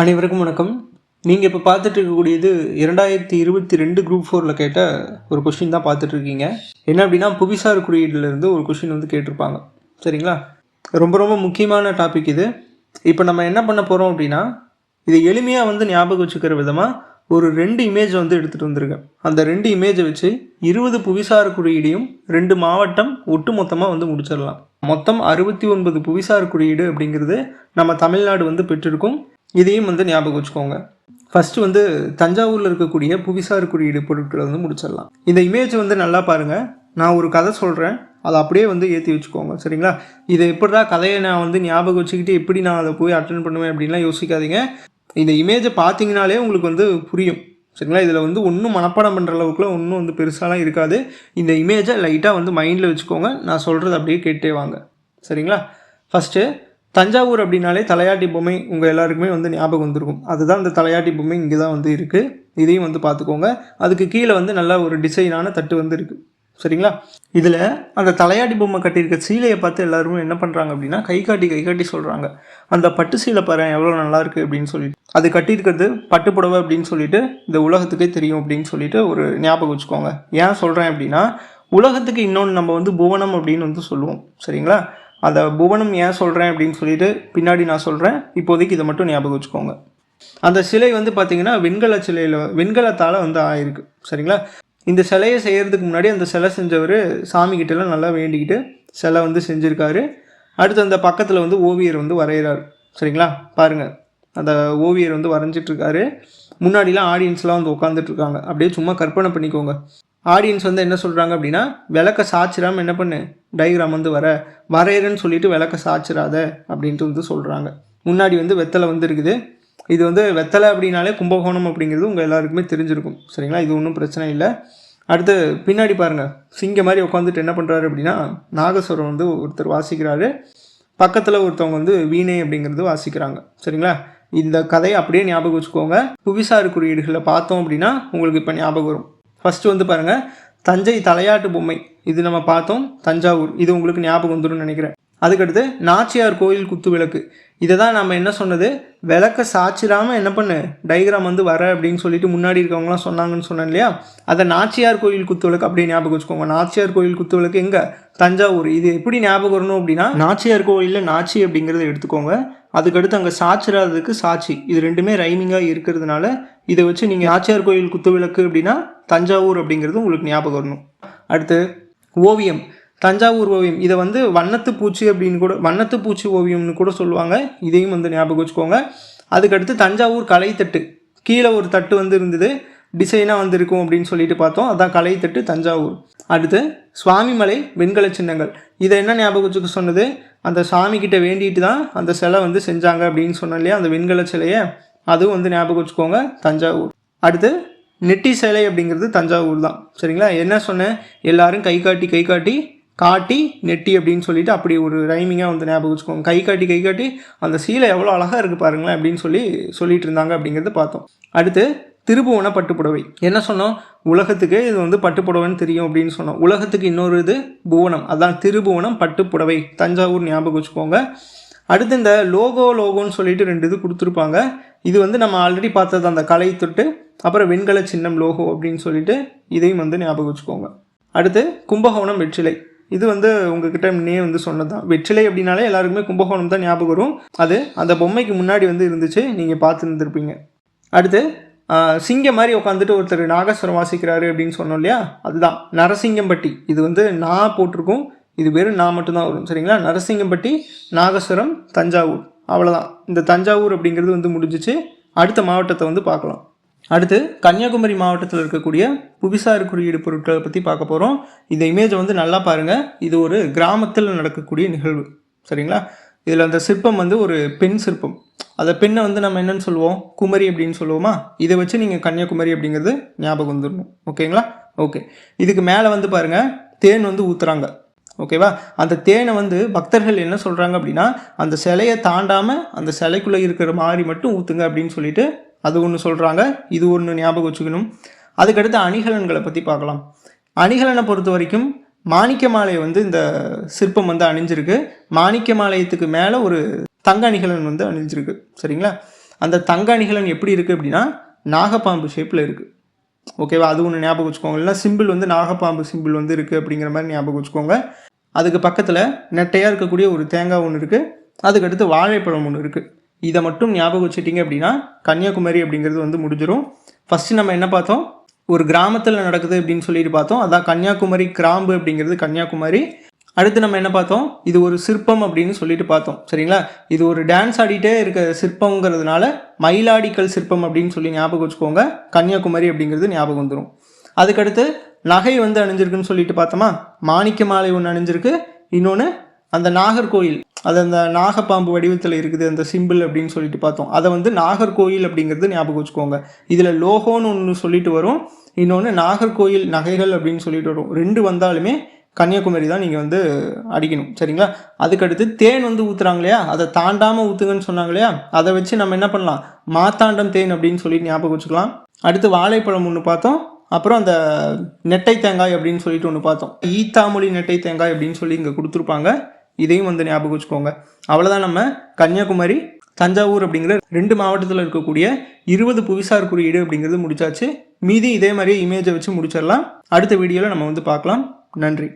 அனைவருக்கும் வணக்கம். நீங்கள் இப்போ பார்த்துட்டு இருக்கக்கூடியது இரண்டாயிரத்தி இருபத்தி ரெண்டு குரூப் ஃபோரில் கேட்ட ஒரு கொஷின் தான் பார்த்துட்ருக்கீங்க என்ன அப்படின்னா புவிசார் குறியீடுலேருந்து ஒரு கொஷின் வந்து கேட்டிருப்பாங்க. சரிங்களா? ரொம்ப ரொம்ப முக்கியமான டாபிக் இது. இப்போ நம்ம என்ன பண்ண போகிறோம் அப்படின்னா இதை எளிமையாக வந்து ஞாபகம் வச்சுக்கிற விதமாக ஒரு ரெண்டு இமேஜ் வந்து எடுத்துகிட்டு வந்திருக்கேன். அந்த ரெண்டு இமேஜை வச்சு இருபது புவிசார் குறியீடையும் ரெண்டு மாவட்டம் ஒட்டு மொத்தமாக வந்து முடிச்சிடலாம். மொத்தம் அறுபத்தி ஒன்பது புவிசார் குறியீடு அப்படிங்கிறது நம்ம தமிழ்நாடு வந்து பெற்றிருக்கும். இதையும் வந்து ஞாபகம் வச்சுக்கோங்க. ஃபஸ்ட்டு வந்து தஞ்சாவூரில் இருக்கக்கூடிய புவிசார் குறியீடு பொருட்களை வந்து முடிச்சிடலாம். இந்த இமேஜ் வந்து நல்லா பாருங்கள் நான் ஒரு கதை சொல்கிறேன் அதை அப்படியே வந்து ஏற்றி வச்சுக்கோங்க. சரிங்களா? இதை எப்படிடா கதையை நான் வந்து ஞாபகம் வச்சுக்கிட்டு எப்படி நான் அதை போய் அட்டன் பண்ணுவேன் அப்படின்லாம் யோசிக்காதீங்க. இந்த இமேஜை பார்த்தீங்கனாலே உங்களுக்கு வந்து புரியும். சரிங்களா? இதில் வந்து ஒன்றும் மனப்பாடம் பண்ணுற அளவுக்குலாம் ஒன்றும் வந்து பெருசாலாம் இருக்காது. இந்த இமேஜை லைட்டாக வந்து மைண்டில் வச்சுக்கோங்க. நான் சொல்கிறது அப்படியே கேட்டே வாங்க. சரிங்களா? ஃபஸ்ட்டு தஞ்சாவூர் அப்படின்னாலே தலையாட்டி பொம்மை உங்கள் எல்லாருக்குமே வந்து ஞாபகம் வந்திருக்கும். அதுதான் இந்த தலையாட்டி பொம்மை இங்கே தான் வந்து இருக்குது இதையும் வந்து பார்த்துக்கோங்க அதுக்கு கீழே வந்து நல்ல ஒரு டிசைனான தட்டு வந்து இருக்குது சரிங்களா? இதில் அந்த தலையாட்டி பொம்மை கட்டியிருக்க சீலையை பார்த்து எல்லாருமே என்ன பண்ணுறாங்க அப்படின்னா கை காட்டி கை காட்டி சொல்கிறாங்க அந்த பட்டு சீலை பாரு எவ்வளோ நல்லாயிருக்கு அப்படின்னு சொல்லிட்டு. அது கட்டியிருக்கிறது பட்டு புடவை அப்படின்னு சொல்லிட்டு இந்த உலகத்துக்கே தெரியும் அப்படின்னு சொல்லிட்டு ஒரு ஞாபகம் வச்சுக்கோங்க. ஏன் சொல்கிறேன் அப்படின்னா உலகத்துக்கு இன்னொன்று நம்ம வந்து புவனம் அப்படின்னு வந்து சொல்லுவோம். சரிங்களா? அந்த புவனம் ஏன் சொல்கிறேன் அப்படின்னு சொல்லிட்டு பின்னாடி நான் சொல்கிறேன் இப்போதைக்கு இதை மட்டும் ஞாபகம் வச்சுக்கோங்க. அந்த சிலை வந்து பார்த்திங்கன்னா வெண்கல சிலையில் வெண்கலத்தால் வந்து ஆயிருக்கு. சரிங்களா? இந்த சிலையை செய்கிறதுக்கு முன்னாடி அந்த சிலை செஞ்சவர் சாமி கிட்டலாம் நல்லா வேண்டிக்கிட்டு சிலை வந்து செஞ்சுருக்காரு. அடுத்து அந்த பக்கத்தில் வந்து ஓவியர் வந்து வரைகிறார் சரிங்களா? பாருங்கள் அந்த ஓவியர் வந்து வரைஞ்சிட்ருக்காரு முன்னாடிலாம் ஆடியன்ஸ்லாம் வந்து உட்காந்துட்ருக்காங்க அப்படியே சும்மா கற்பனை பண்ணிக்கோங்க. ஆடியன்ஸ் வந்து என்ன சொல்கிறாங்க அப்படின்னா விளக்க சாச்சிராம என்ன பண்ணு? டைகிராம் வந்து வர வரையறன்னு சொல்லிட்டு விளக்க சாச்சிராத அப்படின்ட்டு வந்து சொல்கிறாங்க முன்னாடி வந்து வெத்தலை வந்து இருக்குது. இது வந்து வெத்தலை அப்படின்னாலே கும்பகோணம் அப்படிங்கிறது உங்கள் எல்லாருக்குமே தெரிஞ்சிருக்கும். சரிங்களா? இது ஒன்றும் பிரச்சனை இல்லை. அடுத்து பின்னாடி பாருங்கள் சிங்க மாதிரி உட்காந்துட்டு என்ன பண்ணுறாரு அப்படின்னா நாகஸ்வரம் வந்து ஒருத்தர் வாசிக்கிறாரு. பக்கத்தில் ஒருத்தவங்க வந்து வீணை அப்படிங்கிறது வாசிக்கிறாங்க. சரிங்களா? இந்த கதையை அப்படியே ஞாபகம் வச்சுக்கோங்க. புவிசார் குறியீடுகளில் பார்த்தோம் அப்படின்னா உங்களுக்கு இப்போ ஞாபகம் வரும். ஃபஸ்ட்டு வந்து பாருங்கள் தஞ்சை தலையாட்டு பொம்மை. இது நம்ம பார்த்தோம் தஞ்சாவூர். இது உங்களுக்கு ஞாபகம் வந்துடும் நினைக்கிறேன். அதுக்கடுத்து நாச்சியார் கோயில் குத்து விளக்கு. இதை தான் நம்ம என்ன சொன்னது? விளக்க சாச்சிடாமல் என்ன பண்ணு? டைகிராம் வந்து வர அப்படின்னு சொல்லிட்டு முன்னாடி இருக்கவங்களாம் சொன்னாங்கன்னு சொன்னேன் இல்லையா? அதை நாச்சியார் கோயில் குத்து விளக்கு அப்படியே ஞாபகம் வச்சுக்கோங்க. நாச்சியார் கோயில் குத்து விளக்கு எங்கே? தஞ்சாவூர். இது எப்படி ஞாபகம் வரணும் அப்படின்னா நாச்சியார் கோயிலில் நாச்சி அப்படிங்கிறத எடுத்துக்கோங்க. அதுக்கடுத்து அங்கே சாச்சிராததுக்கு சாட்சி இது ரெண்டுமே ரைமிங்காக இருக்கிறதுனால இதை வச்சு நீங்கள் நாச்சியார் கோயில் குத்து விளக்கு அப்படின்னா தஞ்சாவூர் அப்படிங்கிறது உங்களுக்கு ஞாபகம் வரணும். அடுத்து ஓவியம். தஞ்சாவூர் ஓவியம். இதை வந்து வண்ணத்து பூச்சி அப்படின்னு கூட வண்ணத்து பூச்சி ஓவியம்னு கூட சொல்லுவாங்க. இதையும் வந்து ஞாபகம் வச்சுக்கோங்க. அதுக்கடுத்து தஞ்சாவூர் கலைத்தட்டு. கீழே ஒரு தட்டு வந்து இருந்தது. டிசைனாக வந்திருக்கும் அப்படின்னு சொல்லிட்டு பார்த்தோம். அதான் கலைத்தட்டு தஞ்சாவூர். அடுத்து சுவாமிமலை வெண்கல சின்னங்கள். இதை என்ன ஞாபகம் வச்சுக்க சொன்னது? அந்த சாமிக்கிட்ட வேண்டிட்டு தான் அந்த சிலை வந்து செஞ்சாங்க அப்படின்னு சொன்னோம் இல்லையா? அந்த வெண்கல சிலையை. அதுவும் வந்து ஞாபகம் வச்சுக்கோங்க தஞ்சாவூர். அடுத்து நெட்டி சிலை அப்படிங்கிறது தஞ்சாவூர் தான். சரிங்களா? என்ன சொன்னேன்? எல்லாரும் கை காட்டி கை காட்டி காட்டி நெட்டி அப்படின்னு சொல்லிட்டு அப்படி ஒரு ரைமிங்காக வந்து ஞாபகம் வச்சுக்கோங்க. கை காட்டி கை காட்டி அந்த சீலை எவ்வளோ அழகாக இருக்குது பாருங்களேன் அப்படின்னு சொல்லி சொல்லிட்டு இருந்தாங்க அப்படிங்கிறது பார்த்தோம். அடுத்து திருபுவன பட்டுப்புடவை என்ன சொன்னோம்? உலகத்துக்கு இது வந்து பட்டுப்புடவைன்னு தெரியும் அப்படின்னு சொன்னோம். உலகத்துக்கு இன்னொரு இது புவனம். அதான் திருபுவனம் பட்டுப்புடவை. தஞ்சாவூர் ஞாபகம் வச்சுக்கோங்க. அடுத்து இந்த லோகோ லோகோன்னு சொல்லிட்டு ரெண்டு இது கொடுத்துருப்பாங்க. இது வந்து நம்ம ஆல்ரெடி பார்த்தது அந்த கலை தொட்டு அப்புறம் வெண்கல சின்னம் லோகோ அப்படின்னு சொல்லிட்டு இதையும் வந்து ஞாபகம் வச்சுக்கோங்க. அடுத்து கும்பகோணம் வெற்றிலை. இது வந்து உங்ககிட்ட முன்னே வந்து சொன்னது தான் வெற்றிலை அப்படின்னாலே எல்லாருக்குமே கும்பகோணம் தான் ஞாபகம் வரும். அது அந்த பொம்மைக்கு முன்னாடி வந்து இருந்துச்சு. நீங்கள் பார்த்துருந்துருப்பீங்க. அடுத்து சிங்கம் மாதிரி உட்காந்துட்டு ஒருத்தர் நாகஸ்வரம் வாசிக்கிறாரு அப்படின்னு சொன்னோம் இல்லையா? அதுதான். நரசிங்கம்பட்டி. இது வந்து நான் போட்டிருக்கோம். இது வெறும் நான் மட்டும்தான் வரும். சரிங்களா? நரசிங்கம்பட்டி நாகஸ்வரம் தஞ்சாவூர். அவ்வளோதான் இந்த தஞ்சாவூர் அப்படிங்கிறது வந்து முடிஞ்சிச்சு. அடுத்த மாவட்டத்தை வந்து பார்க்கலாம். அடுத்து கன்னியாகுமரி மாவட்டத்தில் இருக்கக்கூடிய புவிசார் குறியீடு பொருட்களை பற்றி பார்க்க போகிறோம் இந்த இமேஜை வந்து நல்லா பாருங்கள் இது ஒரு கிராமத்தில் நடக்கக்கூடிய நிகழ்வு. சரிங்களா? இதில் அந்த சிற்பம் வந்து ஒரு பெண் சிற்பம். அந்த பெண்ணை வந்து நம்ம என்னென்னு சொல்லுவோம்? குமரி அப்படின்னு சொல்லுவோமா? இதை வச்சு நீங்கள் கன்னியாகுமரி அப்படிங்கிறது ஞாபகம் வந்துடணும் ஓகேங்களா? ஓகே. இதுக்கு மேலே வந்து பாருங்கள் தேன் வந்து ஊற்றுறாங்க ஓகேவா? அந்த தேனை வந்து பக்தர்கள் என்ன சொல்கிறாங்க அப்படின்னா அந்த சிலையை தாண்டாமல் அந்த சிலைக்குள்ளே இருக்கிற மாதிரி மட்டும் ஊற்றுங்க அப்படின்னு சொல்லிட்டு அது ஒன்று சொல்கிறாங்க இது ஒன்று ஞாபகம் வச்சுக்கணும். அதுக்கடுத்து அணிகலன்களை பற்றி பார்க்கலாம். அணிகலனை பொறுத்த வரைக்கும் மாணிக்க மாலை வந்து இந்த சிற்பம் வந்து அணிஞ்சிருக்கு. மாணிக்க மாலையத்துக்கு மேலே ஒரு தங்க அணிகலன் வந்து அணிஞ்சிருக்கு. சரிங்களா? அந்த தங்க அணிகலன் எப்படி இருக்குது அப்படின்னா நாகப்பாம்பு ஷேப்பில் இருக்குது ஓகேவா அது ஒன்று ஞாபகம் வச்சுக்கோங்க. இல்லைனா சிம்பிள் வந்து நாகப்பாம்பு சிம்பிள் வந்து இருக்குது அப்படிங்கிற மாதிரி ஞாபகம் வச்சுக்கோங்க. அதுக்கு பக்கத்தில் நெட்டையாக இருக்கக்கூடிய ஒரு தேங்காய் ஒன்று இருக்குது அதுக்கடுத்து வாழைப்பழம் ஒன்று இருக்குது இதை மட்டும் ஞாபகம் வச்சுட்டிங்க அப்படின்னா கன்னியாகுமரி அப்படிங்கிறது வந்து முடிஞ்சிடும் ஃபஸ்ட்டு நம்ம என்ன பார்த்தோம்? ஒரு கிராமத்தில் நடக்குது அப்படின்னு சொல்லிட்டு பார்த்தோம். அதான் கன்னியாகுமரி கிராம்பு அப்படிங்கிறது கன்னியாகுமரி. அடுத்து நம்ம என்ன பார்த்தோம்? இது ஒரு சிற்பம் அப்படின்னு சொல்லிட்டு பார்த்தோம். சரிங்களா? இது ஒரு டான்ஸ் ஆடிட்டே இருக்க சிற்பங்கிறதுனால மயிலாடிக்கல் சிற்பம் அப்படின்னு சொல்லி ஞாபகம் வச்சுக்கோங்க. கன்னியாகுமரி அப்படிங்கிறது ஞாபகம் வந்துடும் அதுக்கடுத்து நகை வந்து அணிஞ்சிருக்குன்னு சொல்லிட்டு பார்த்தோமா? மாணிக்க மாலை ஒன்று அணிஞ்சிருக்கு. இன்னொன்று அந்த நாகர்கோயில். அது அந்த நாகப்பாம்பு வடிவத்தில் இருக்குது அந்த சிம்பிள் அப்படின்னு சொல்லிட்டு பார்த்தோம். அதை வந்து நாகர்கோயில் அப்படிங்கிறது ஞாபகம் வச்சுக்கோங்க. இதில் லோகோன்னு ஒன்று சொல்லிட்டு வரும். இன்னொன்று நாகர்கோயில் நகைகள் அப்படின்னு சொல்லிட்டு வரும். ரெண்டு வந்தாலுமே கன்னியாகுமரி தான் நீங்கள் வந்து அடிக்கணும். சரிங்களா? அதுக்கடுத்து தேன் வந்து ஊற்றுறாங்க இல்லையா? அதை தாண்டாமல் ஊற்றுங்கன்னு சொன்னாங்க இல்லையா? அதை வச்சு நம்ம என்ன பண்ணலாம்? மாத்தாண்டம் தேன் அப்படின்னு சொல்லி ஞாபகம் வச்சுக்கலாம். அடுத்து வாழைப்பழம் ஒன்று பார்த்தோம். அப்புறம் அந்த நெட்டை தேங்காய் அப்படின்னு சொல்லிட்டு ஒன்று பார்த்தோம். ஈத்தாமொழி நெட்டை தேங்காய் அப்படின்னு சொல்லி இங்கே கொடுத்துருப்பாங்க. இதையும் வந்து ஞாபகம் வச்சுக்கோங்க. அவ்வளோதான் நம்ம கன்னியாகுமரி தஞ்சாவூர் அப்படிங்கிற ரெண்டு மாவட்டத்தில் இருக்கக்கூடிய இருபது புவிசார் குறியீடு அப்படிங்கிறது முடிச்சாச்சு. மீதி இதே மாதிரியே இமேஜை வச்சு முடிச்சிடலாம். அடுத்த வீடியோவில் நம்ம வந்து பார்க்கலாம். நன்றி.